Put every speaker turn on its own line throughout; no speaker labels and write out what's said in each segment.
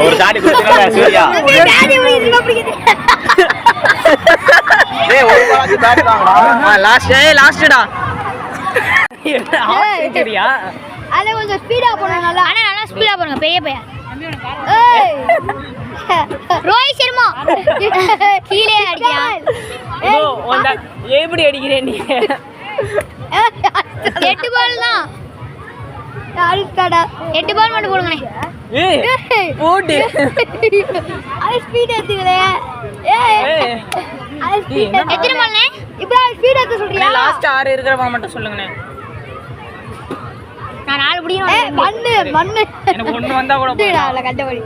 ஒரு சாடி கொடுத்துருக்கா சூர்யா ஒரு பாலாச்சு
லாஸ்ட் லாஸ்ட்டா சரியா
அதை கொஞ்சம் ஸ்பீடா போனா நல்லா. அண்ணா நல்லா ஸ்பீடா போடுங்க பெரிய பையன். ரோஹித் சர்மா. கீழே அடிக்கிறான்
எப்படி அடிக்கிறேன் நீ?
எட்டு பால் தான். எட்டு பால் மட்டும் போடுங்கண்ணே.
போட்டு
அது ஸ்பீட் ஸ்பீட் எத்தனை பால்ண்ணே இப்போ ஸ்பீட் ஏத்த சொல்றியா?
லாஸ்ட் ஆறு இருக்கிறவங்க மட்டும் சொல்லுங்கண்ணே.
நான் நாலு ஏய் மண்ணு மண்ணு.
எனக்கு ஒண்ணு வந்தா கூட போதும்.
இதுடா, கட்டபடி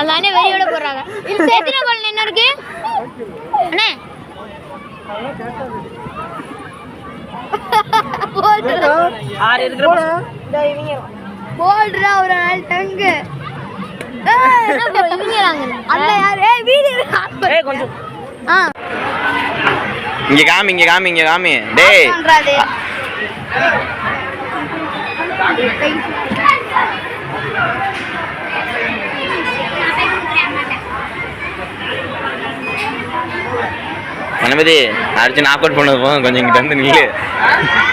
அதானே வெளியோட போடுறாங்க. இது எத்தனை பால் என்ன இருக்கு? அண்ணே.
ஆறு இருக்கிற
போடுறா ஒரு நாள் டங்கு அல்ல யாரு? ஏய்
ஏய் கொஞ்சம்.
ஆ.
இங்க காமி இங்க காமி இங்க காமி. டேய். கணபதி அடிச்சு நாக் அவுட் பண்ணது போதும். கொஞ்சம் இங்கிட்ட வந்து நில்லு.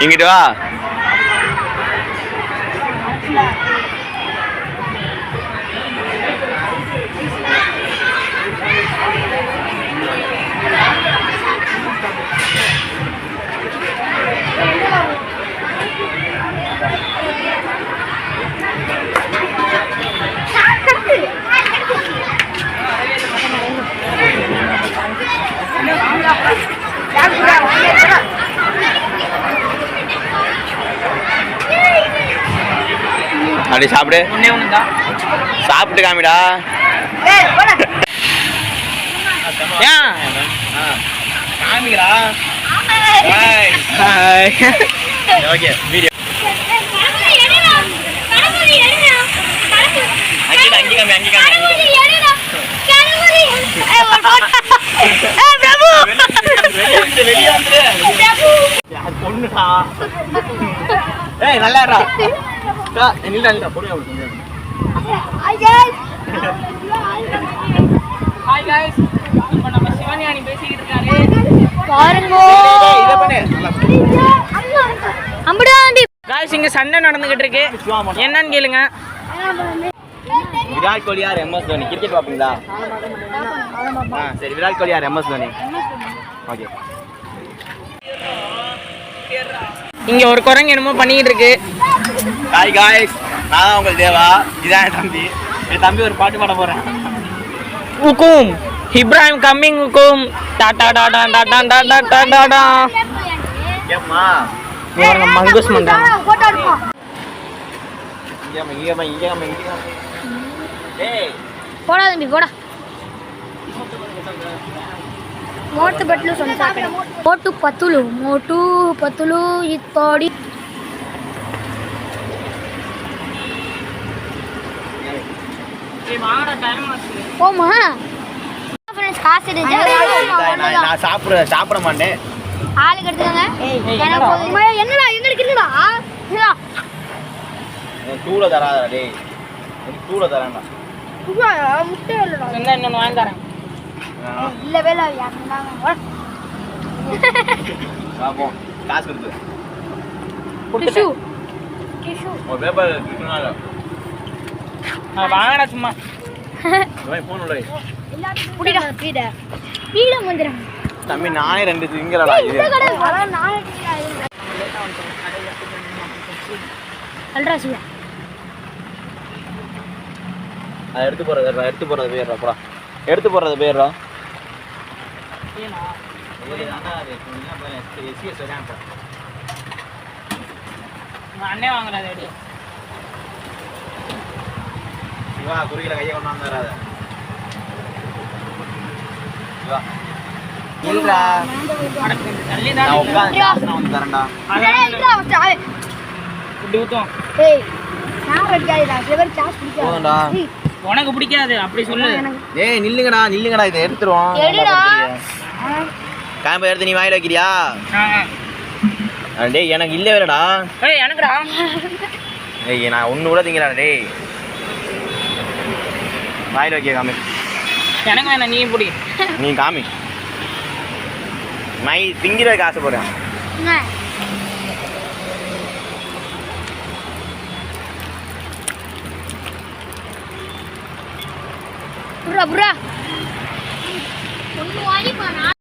இங்கிட்டு வா. அப்படி சாப்பிடு. சாப்பிட்டு காமிடா.
ஏன்?
காமிக்கிறா. Okay video. அங்கே அங்கே காமி அங்கே காமி அங்கே காமி வெளியே வந்து அது பொண்ணுடா ஏய்
இப்போ நம்ம சிவஞானி பேசிக்கிட்டு இருக்காரு
பாருங்க.
இதை பண்ணு. நல்லா
அம்படாண்டி
காய்ஸ் இங்க சண்டை நடந்துகிட்டு இருக்கு. என்னன்னு கேளுங்க.
விராட் கோலி யார்? எம்எஸ் தோனி. கிரிக்கெட் பார்ப்பீங்களா? ஆ சரி. விராட் கோலி யார்? எம்எஸ் தோனி. ஓகே.
இங்க ஒரு குரங்கு என்னமோ பண்ணிக்கிட்டு இருக்கு.
ஹாய் காய்ஸ் நான் தான் உங்கள் தேவா இதான் என் தம்பி என் தம்பி ஒரு பாட்டு பாட போகிறேன்
உக்கும் இப்ராஹிம் கம்மிங் உக்கும் டாடா டாடா டாடா டாடா டாடா டா
ஏம்மா
இவங்க மங்கூஸ் பண்றாங்க
போட்டோ எடுப்போம்
இங்கேம்மா இங்கேம்மா இங்கேம்மா இங்கேம்மா ஏய்
போடா தம்பி போடா మోటు బట్టలు సొంత మోటు పత్తులు మోటు పత్తులు ఇత్తోడి போமா. ஃப்ரெண்ட்ஸ் காசு
நான் நான் சாப்பிட சாப்பிட மாட்டேன்.
ஆளுக்கு எடுத்துக்கோங்க. என்னடா? எங்களுக்கு.
எனக்கு தூளை தராதா டேய். எனக்கு தூளை தரேன்டா.
புகா, முட்டை இல்லடா.
என்ன இன்னொன்று வாங்கி தரேன்.
இல்ல வேலை யாருந்தாங்க
பார்ப்போம் காசு கொடுத்து.
கிஷு
கொடுத்துட்டேன்.
கிஷு
ஒரு பேப்பர்
ஆ, வாங்கடா சும்மா.
தம்பி நானே ரெண்டு
சிவா
அதை எடுத்து போறது எடுத்து போறது போயிடுறா போடா எடுத்து போறது போயிடுறா
அண்ணே வாங்குறாரு
சிவா குறுகில கையை கொண்டாந்து வராத. சிவா.
உனக்கு பிடிக்காது. அப்படி சொல்லு.
ஏய் நில்லுங்கடா நில்லுங்கடா இதை எடுத்துருவோம்.
எடுடா.
காம்பை எடுத்து நீ வாயில வைக்கிறியா? டேய் எனக்கு இல்ல வேறடா
ஏய் எனக்குடா.
ஏய் நான் ஒன்று கூட திங்கிறேன் டேய். வாயில் வைக்க காமி.
எனக்கு வேணாம் நீ இப்படி
நீ காமி. மை திங்கிறதுக்கு ஆசைப்படுறேன்
புரா புரா ஒன்று வாங்கி